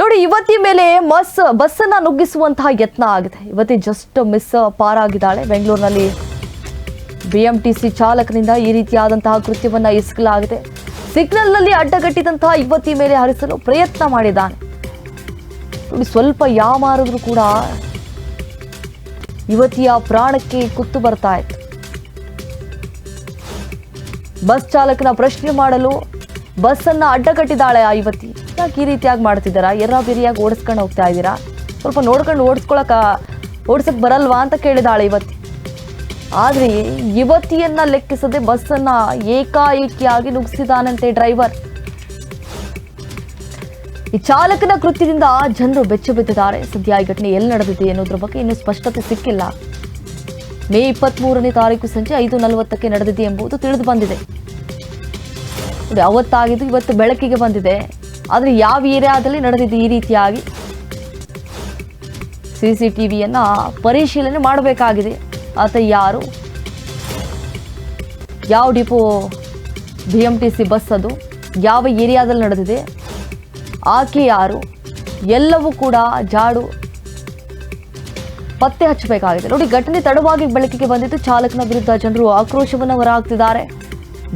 ನೋಡಿ, ಯುವತಿ ಮೇಲೆ ಮಸ್, ಬಸ್ಸನ್ನ ನುಗ್ಗಿಸುವಂತಹ ಯತ್ನ ಆಗಿದೆ. ಯುವತಿ ಜಸ್ಟ್ ಮಿಸ್ ಪಾರಾಗಿದ್ದಾಳೆ. ಬೆಂಗಳೂರಿನಲ್ಲಿ ಬಿಎಂಟಿಸಿ ಚಾಲಕನಿಂದ ಈ ರೀತಿಯಾದಂತಹ ಕೃತ್ಯವನ್ನ ಎಸಗಲಾಗಿದೆ. ಸಿಗ್ನಲ್ನಲ್ಲಿ ಅಡ್ಡಗಟ್ಟಿದಂತಹ ಯುವತಿ ಮೇಲೆ ಹರಿಸಲು ಪ್ರಯತ್ನ ಮಾಡಿದ್ದಾನೆ. ನೋಡಿ, ಸ್ವಲ್ಪ ಯಾಮಾರಿದ್ರು ಕೂಡ ಯುವತಿಯ ಪ್ರಾಣಕ್ಕೆ ಕುತ್ತು ಬರ್ತಾ ಇತ್ತು. ಬಸ್ ಚಾಲಕನ ಪ್ರಶ್ನೆ ಮಾಡಲು ಬಸ್ಸನ್ನ ಅಡ್ಡಗಟ್ಟಿದ್ದಾಳೆ ಆ ಯುವತಿ. ಯಾಕೆ ಈ ರೀತಿಯಾಗಿ ಮಾಡ್ತಿದ್ದೀರಾ? ಎರ್ರಾ ಬಿರಿಯಾಗಿ ಓಡಿಸ್ಕೊಂಡು ಹೋಗ್ತಾ ಇದ್ದೀರಾ? ಸ್ವಲ್ಪ ನೋಡ್ಕೊಂಡು ಓಡಿಸ್ಕೊಳಕ ಓಡಿಸಕ್ಕೆ ಬರಲ್ವಾ ಅಂತ ಕೇಳಿದಾಳೆ ಇವತ್ತಿ. ಆದ್ರೆ ಯುವತಿಯನ್ನು ಲೆಕ್ಕಿಸದೆ ಬಸ್ಸನ್ನ ಏಕಾಏಕಿಯಾಗಿ ನುಗ್ಗಿಸಿದಾನಂತೆ ಡ್ರೈವರ್. ಈ ಚಾಲಕನ ಕೃತ್ಯದಿಂದ ಜನರು ಬೆಚ್ಚು ಬಿದ್ದಿದ್ದಾರೆ. ಸದ್ಯ ಈ ಘಟನೆ ಎಲ್ಲಿ ನಡೆದಿದೆ ಅನ್ನೋದ್ರ ಬಗ್ಗೆ ಇನ್ನೂ ಸ್ಪಷ್ಟತೆ ಸಿಕ್ಕಿಲ್ಲ. ಮೇ ಇಪ್ಪತ್ತ್ ಮೂರನೇ ತಾರೀಕು ಸಂಜೆ ಐದು ನಲವತ್ತಕ್ಕೆ ನಡೆದಿದೆ ಎಂಬುದು ತಿಳಿದು ಬಂದಿದೆ. ಅವತ್ತಾಗಿದ್ದು ಇವತ್ತು ಬೆಳಕಿಗೆ ಬಂದಿದೆ. ಆದರೆ ಯಾವ ಏರಿಯಾದಲ್ಲಿ ನಡೆದಿದ್ದು ಈ ರೀತಿಯಾಗಿ ಸಿ ಸಿ ಟಿ ವಿಯನ್ನು ಪರಿಶೀಲನೆ ಮಾಡಬೇಕಾಗಿದೆ. ಆತ ಯಾರು? ಯಾವ depot B M T C bus ಅದು? ಯಾವ ಏರಿಯಾದಲ್ಲಿ ನಡೆದಿದೆ? ಆಕೆ ಯಾರು? ಎಲ್ಲವೂ ಕೂಡ ಜಾಡು. ಪತ್ತೆ ಹಚ್ಚಬೇಕಾಗಿದೆ. ನೋಡಿ, ಘಟನೆ ತಡವಾಗಿ ಬೆಳಕಿಗೆ ಬಂದಿದ್ದು ಚಾಲಕನ ವಿರುದ್ಧ. ಜನರು ಆಕ್ರೋಶವನ್ನು ಹೊರಹಾಕ್ತಿದ್ದಾರೆ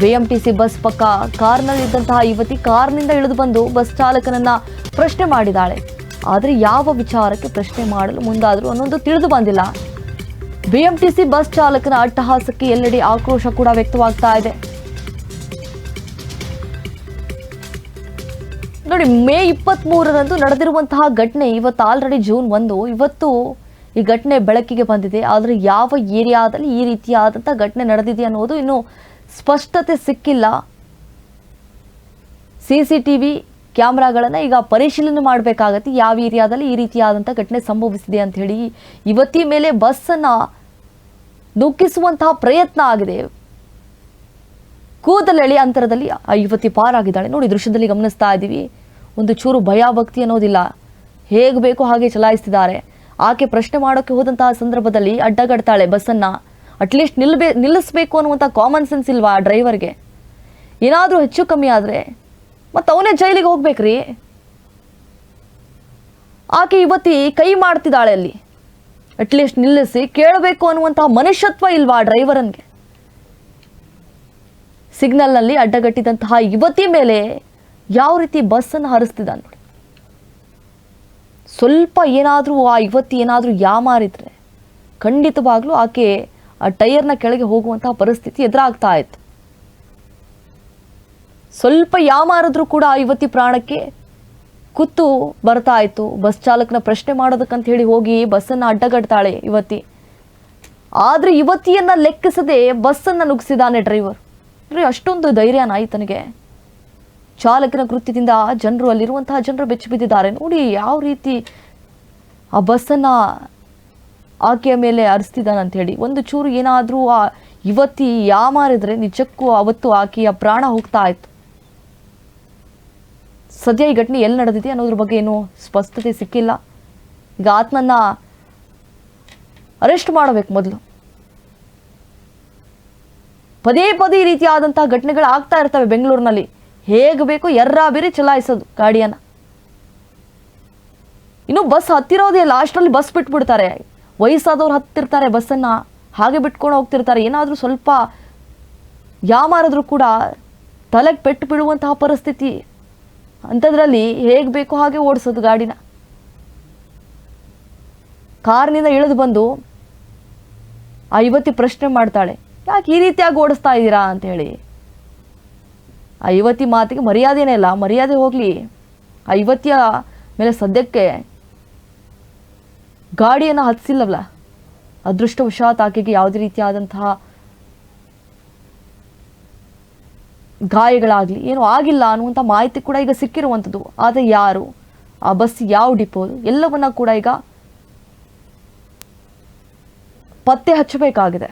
ಬಿಎಂಟಿಸಿ ಬಸ್ ಪಕ್ಕ ಕಾರ್ನಲ್ಲಿದ್ದಂತಹ ಯುವತಿ ಕಾರ್ನಿಂದ ಇಳಿದು ಬಂದು ಬಸ್ ಚಾಲಕನನ್ನ ಪ್ರಶ್ನೆ ಮಾಡಿದಾಳೆ ಆದರೆ ಯಾವ ವಿಚಾರಕ್ಕೆ ಪ್ರಶ್ನೆ ಮಾಡಲು ಮುಂದಾದರೂ ಅನ್ನೊಂದು ತಿಳಿದು ಬಂದಿಲ್ಲ. ಬಿಎಂಟಿಸಿ ಬಸ್ ಚಾಲಕನ ಅಟ್ಟಹಾಸಕ್ಕೆ ಎಲ್ಲೆಡೆ ಆಕ್ರೋಶ ಕೂಡ ವ್ಯಕ್ತವಾಗ್ತಾ ಇದೆ. ನೋಡಿ, ಮೇ ಇಪ್ಪತ್ತ್ ಮೂರರಂದು ನಡೆದಿರುವಂತಹ ಘಟನೆ ಇವತ್ತು ಆಲ್ರೆಡಿ ಜೂನ್ ಒಂದು. ಇವತ್ತು ಈ ಘಟನೆ ಬೆಳಕಿಗೆ ಬಂದಿದೆ. ಆದರೆ ಯಾವ ಏರಿಯಾದಲ್ಲಿ ಈ ರೀತಿಯಾದಂಥ ಘಟನೆ ನಡೆದಿದೆ ಅನ್ನೋದು ಇನ್ನೂ ಸ್ಪಷ್ಟತೆ ಸಿಕ್ಕಿಲ್ಲ. ಸಿ ಸಿ ಟಿ ವಿ ಕ್ಯಾಮ್ರಾಗಳನ್ನು ಈಗ ಪರಿಶೀಲನೆ ಮಾಡಬೇಕಾಗತ್ತೆ. ಯಾವ ಏರಿಯಾದಲ್ಲಿ ಈ ರೀತಿಯಾದಂಥ ಘಟನೆ ಸಂಭವಿಸಿದೆ ಅಂತ ಹೇಳಿ ಯುವತಿ ಮೇಲೆ ಬಸ್ಸನ್ನು ನುಗ್ಗಿಸುವಂತಹ ಪ್ರಯತ್ನ ಆಗಿದೆ. ಕೂದಲೆಳೆ ಅಂತರದಲ್ಲಿ ಆ ಯುವತಿ ಪಾರಾಗಿದ್ದಾಳೆ. ನೋಡಿ, ದೃಶ್ಯದಲ್ಲಿ ಗಮನಿಸ್ತಾ ಇದ್ದೀವಿ. ಒಂದು ಚೂರು ಭಯಭಕ್ತಿ ಅನ್ನೋದಿಲ್ಲ. ಹೇಗೆ ಬೇಕೋ ಹಾಗೆ ಚಲಾಯಿಸ್ತಿದ್ದಾರೆ. ಆಕೆ ಪ್ರಶ್ನೆ ಮಾಡೋಕ್ಕೆ ಹೋದಂತಹ ಸಂದರ್ಭದಲ್ಲಿ ಅಡ್ಡಗಡ್ತಾಳೆ ಬಸ್ಸನ್ನು. ಅಟ್ಲೀಸ್ಟ್ ನಿಲ್ಬೇ, ನಿಲ್ಲಿಸ್ಬೇಕು ಅನ್ನುವಂಥ ಕಾಮನ್ ಸೆನ್ಸ್ ಇಲ್ವಾ ಡ್ರೈವರ್ಗೆ ಏನಾದರೂ ಹೆಚ್ಚು ಕಮ್ಮಿ ಆದರೆ? ಮತ್ತು ಅವನೇ ಜೈಲಿಗೆ ಹೋಗ್ಬೇಕ್ರಿ? ಆಕೆ ಯುವತಿ ಕೈ ಮಾಡ್ತಿದ್ದಾಳೆ ಅಲ್ಲಿ. ಅಟ್ಲೀಸ್ಟ್ ನಿಲ್ಲಿಸಿ, ಕೇಳಬೇಕು ಅನ್ನುವಂತಹ ಮನುಷ್ಯತ್ವ ಇಲ್ವಾ ಡ್ರೈವರನ್ಗೆ ಸಿಗ್ನಲ್ನಲ್ಲಿ ಅಡ್ಡಗಟ್ಟಿದಂತಹ ಯುವತಿ ಮೇಲೆ ಯಾವ ರೀತಿ ಬಸ್ಸನ್ನು ಹರಿಸ್ತಿದ್ದಾನೆ ನೋಡಿ. ಸ್ವಲ್ಪ ಏನಾದರೂ ಆ ಯುವತಿ ಏನಾದರೂ ಯಾಮಾರಿದ್ರೆ ಖಂಡಿತವಾಗ್ಲೂ ಆಕೆ ಟೈರ್ನ ಕೆಳಗೆ ಹೋಗುವಂತಹ ಪರಿಸ್ಥಿತಿ ಎದುರಾಗ್ತಾ ಇತ್ತು. ಸ್ವಲ್ಪ ಯಾಮಾರಿದ್ರೂ ಕೂಡ ಆ ಯುವತಿ ಪ್ರಾಣಕ್ಕೆ ಕುತ್ತು ಬರ್ತಾ ಇತ್ತು. ಬಸ್ ಚಾಲಕನ ಪ್ರಶ್ನೆ ಮಾಡೋದಕ್ಕಂತ ಹೇಳಿ ಹೋಗಿ ಬಸ್ಸನ್ನು ಅಡ್ಡಗಡ್ತಾಳೆ ಯುವತಿ. ಆದ್ರೆ ಯುವತಿಯನ್ನ ಲೆಕ್ಕಿಸದೆ ಬಸ್ಸನ್ನು ನುಗ್ಗಿಸಿದಾನೆ ಡ್ರೈವರ್. ಅಷ್ಟೊಂದು ಧೈರ್ಯನ ಆಯ್ತನಿಗೆ ಚಾಲಕನ ಕೃತ್ಯದಿಂದ ಜನರು ಅಲ್ಲಿರುವಂತಹ ಜನರು ಬೆಚ್ಚಿ ಬಿದ್ದಿದ್ದಾರೆ. ನೋಡಿ ಯಾವ ರೀತಿ ಆ ಬಸ್ಸನ್ನ ಆಕೆಯ ಮೇಲೆ ಅರಿಸ್ತಿದ್ದಾನಂತ ಹೇಳಿ. ಒಂದು ಚೂರು ಏನಾದರೂ ಆ ಯುವತಿ ಯಾಮಾರಿದ್ರೆ ನಿಜಕ್ಕೂ ಅವತ್ತು ಆಕೆಯ ಪ್ರಾಣ ಹೋಗ್ತಾ ಇತ್ತು. ಸದ್ಯ ಈ ಘಟನೆ ಎಲ್ಲಿ ನಡೆದಿದೆ ಅನ್ನೋದ್ರ ಬಗ್ಗೆ ಏನು ಸ್ಪಷ್ಟತೆ ಸಿಕ್ಕಿಲ್ಲ. ಈಗ ಆತ್ಮನ್ನ ಅರೆಸ್ಟ್ ಮಾಡಬೇಕು ಮೊದಲು. ಪದೇ ಪದೇ ಈ ರೀತಿಯಾದಂತಹ ಘಟನೆಗಳು ಆಗ್ತಾ ಇರ್ತವೆ ಬೆಂಗಳೂರಿನಲ್ಲಿ. ಹೇಗೆ ಬೇಕು ಎರ್ರ ಬೇರೆ ಚಲಾಯಿಸೋದು ಗಾಡಿಯನ್ನ. ಇನ್ನು ಬಸ್ ಹತ್ತಿರೋದೇ ಲಾಸ್ಟಲ್ಲಿ ಬಸ್ ಬಿಟ್ಬಿಡ್ತಾರೆ. ವಯಸ್ಸಾದವ್ರು ಹತ್ತಿರ್ತಾರೆ, ಬಸ್ಸನ್ನು ಹಾಗೆ ಬಿಟ್ಕೊಂಡು ಹೋಗ್ತಿರ್ತಾರೆ. ಏನಾದರೂ ಸ್ವಲ್ಪ ಯಾಮಾರಿದ್ರು ಕೂಡ ತಲೆಗೆ ಪೆಟ್ಟು ಬೀಳುವಂತಹ ಪರಿಸ್ಥಿತಿ ಅಂಥದ್ರಲ್ಲಿ ಹೇಗೆ ಬೇಕೋ ಹಾಗೆ ಓಡಿಸೋದು ಗಾಡಿನ. ಕಾರ್ನಿಂದ ಇಳಿದು ಬಂದು ಆ ಯುವತಿ ಪ್ರಶ್ನೆ ಮಾಡ್ತಾಳೆ, ಯಾಕೆ ಈ ರೀತಿಯಾಗಿ ಓಡಿಸ್ತಾ ಇದ್ದೀರಾ ಅಂತ ಹೇಳಿ ಆ ಯುವತಿ ಮಾತಿಗೆ ಮರ್ಯಾದೆನೇ ಇಲ್ಲ, ಮರ್ಯಾದೆ ಹೋಗಲಿ. ಆ ಯುವತಿಯ ಮೇಲೆ ಸದ್ಯಕ್ಕೆ ಗಾಡಿಯನ್ನು ಹತ್ತಿಸಿಲ್ಲವಲ್ಲ? ಅದೃಷ್ಟವಶಾತ್ ಆಕೆಗೆ ಯಾವುದೇ ರೀತಿಯಾದಂತಹ ಗಾಯಗಳಾಗಲಿ, ಏನೂ ಆಗಿಲ್ಲ ಅನ್ನುವಂಥ ಮಾಹಿತಿ ಕೂಡ ಈಗ ಸಿಕ್ಕಿರುವಂಥದ್ದು. ಆದರೆ ಯಾರು? ಆ ಬಸ್ ಯಾವ ಡಿಪೋ ಎಲ್ಲವನ್ನ ಕೂಡ ಈಗ ಪತ್ತೆ ಹಚ್ಚಬೇಕಾಗಿದೆ.